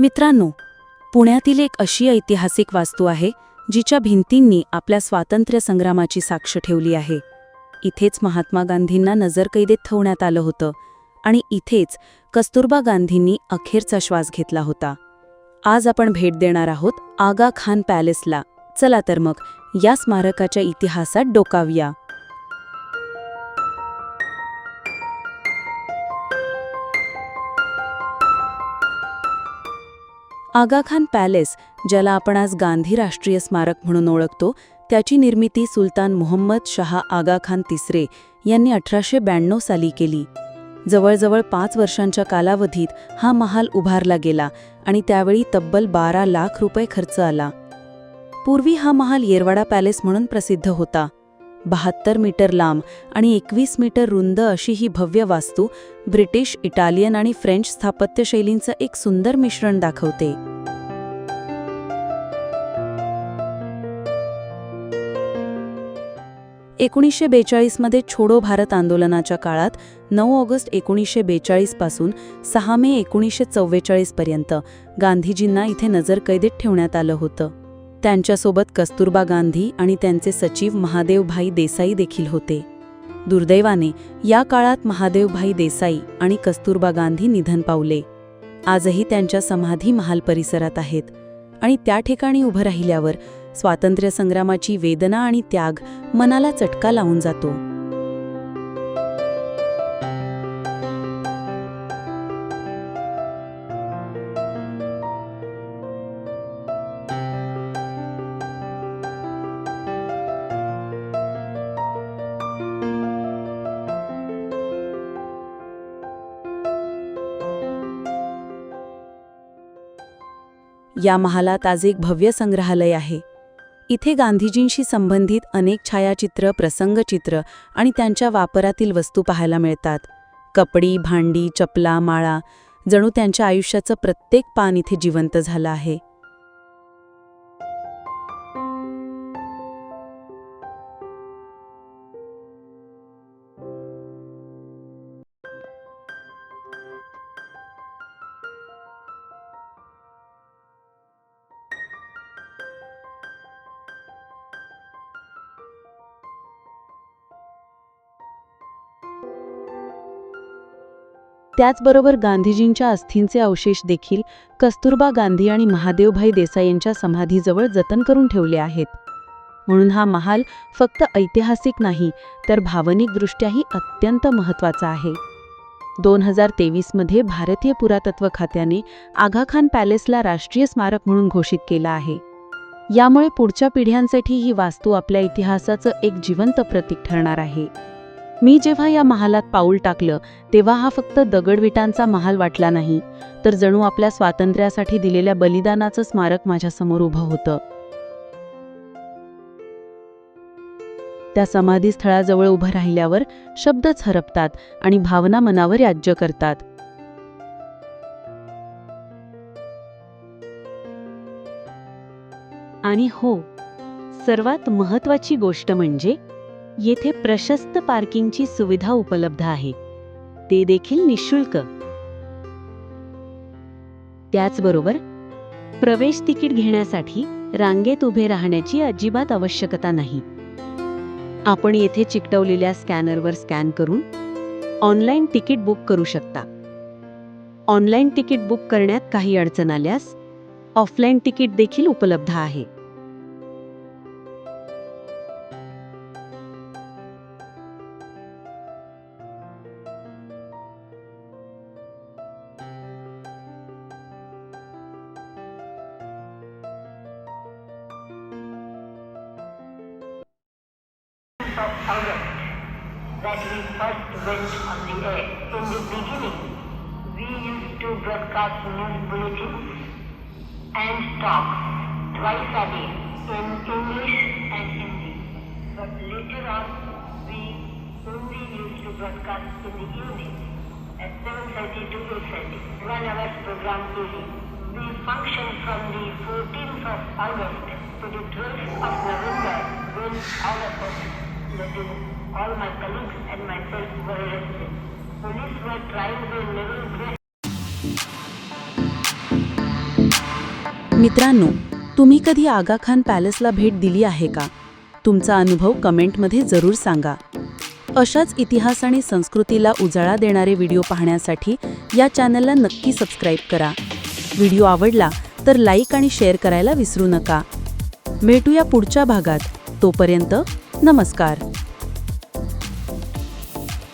मित्रांनो पुण्यातील एक अशी ऐतिहासिक वास्तू आहे जिच्या भिंतींनी आपल्या स्वातंत्र्य संग्रामाची साक्ष ठेवली आहे. इथेच महात्मा गांधींना नजरकैदेत ठेवण्यात आलं होतं आणि इथेच कस्तुरबा गांधींनी अखेरचा श्वास घेतला होता. आज आपण भेट देणार आहोत आगा खान पॅलेसला. चला तर मग या स्मारकाच्या इतिहासात डोकावया. आगाखान पॅलेस ज्याला आपण आज गांधी राष्ट्रीय स्मारक म्हणून ओळखतो त्याची निर्मिती सुलतान मोहम्मद शहा आगाखान तिसरे यांनी अठराशे ब्याण्णव साली केली. जवळजवळ पाच वर्षांच्या कालावधीत हा महाल उभारला गेला आणि त्यावेळी तब्बल बारा लाख रुपये खर्च आला. पूर्वी हा महाल येरवाडा पॅलेस म्हणून प्रसिद्ध होता. बहात्तर मीटर लांब आणि एकवीस मीटर रुंद अशी ही भव्य वास्तू ब्रिटिश इटालियन आणि फ्रेंच स्थापत्यशैलींचं एक सुंदर मिश्रण दाखवते. एकोणीसशे बेचाळीसमध्ये छोडो भारत आंदोलनाच्या काळात नऊ ऑगस्ट एकोणीसशे बेचाळीसपासून सहा मे एकोणीसशे चव्वेचाळीसपर्यंत गांधीजींना इथे नजरकैदेत ठेवण्यात आलं होतं. त्यांच्यासोबत कस्तुरबा गांधी आणि त्यांचे सचिव महादेवभाई देसाई देखील होते. दुर्दैवाने या काळात महादेवभाई देसाई आणि कस्तुरबा गांधी निधन पावले. आजही त्यांच्या समाधी महाल परिसरात आहेत आणि त्या ठिकाणी उभं राहिल्यावर स्वातंत्र्य संग्रामाची वेदना आणि त्याग मनाला चटका लावून जातो. या महालात आज एक भव्य संग्रहालय आहे. इथे गांधीजींशी संबंधित अनेक छायाचित्र प्रसंगचित्र आणि त्यांच्या वापरातील वस्तू पाहायला मिळतात. कपडी भांडी चपला माळा जणू त्यांच्या आयुष्याचं प्रत्येक पान इथे जिवंत झालं आहे. त्याचबरोबर गांधीजींच्या अस्थींचे अवशेष देखील कस्तुरबा गांधी आणि महादेवभाई देसाई यांच्या समाधीजवळ जतन करून ठेवले आहेत. म्हणून हा महाल फक्त ऐतिहासिक नाही तर भावनिकदृष्ट्याही अत्यंत महत्त्वाचा आहे. दोन हजार तेवीसमध्ये भारतीय पुरातत्व खात्याने आगा खान पॅलेसला राष्ट्रीय स्मारक म्हणून घोषित केला आहे. यामुळे पुढच्या पिढ्यांसाठी ही वास्तू आपल्या इतिहासाचं एक जिवंत प्रतीक ठरणार आहे. मी जेव्हा या महालात पाऊल टाकलं तेव्हा हा फक्त दगडविटांचा महाल वाटला नाही तर जणू आपल्या स्वातंत्र्यासाठी दिलेल्या बलिदानाचं स्मारक माझ्यासमोर उभं होतं. त्या समाधीस्थळाजवळ उभं राहिल्यावर शब्दच हरपतात आणि भावना मनावर राज्य करतात. आणि हो सर्वात महत्वाची गोष्ट म्हणजे येथे प्रशस्त पार्किंगची सुविधा उपलब्ध आहे. ते देखील निशुल्क. त्याचबरोबर प्रवेश तिकीट घेण्यासाठी रांगेत उभे राहण्याची अजिबात आवश्यकता नाही. आपण येथे चिकटवलेल्या स्कॅनरवर स्कॅन करून ऑनलाईन तिकीट बुक करू शकता. ऑनलाईन तिकीट बुक करण्यात काही अडचण आल्यास ऑफलाईन तिकीट देखील उपलब्ध आहे. Of August that we first went on the air. In the beginning, we used to broadcast news bulletins and talks twice a day in English and Hindi. But later on, we only used to broadcast in the evening at 7.30 to 8.30, one hour's program daily. We functioned from the 14th of August to the 12th of November when all of us, looking. all my colleagues and myself were arrested. Police were trying their level best मित्रांनो तुम्ही कधी आगा खान पॅलेसला भेट दिली आहे का? तुमचा अनुभव कमेंटमध्ये जरूर सांगा. अशाच इतिहास आणि संस्कृतीला उजाळा देणारे व्हिडिओ पाहण्यासाठी या चॅनलला नक्की सबस्क्राईब करा. व्हिडिओ आवडला तर लाईक आणि शेअर करायला विसरू नका. भेटूया पुढच्या भागात. तोपर्यंत नमस्कार.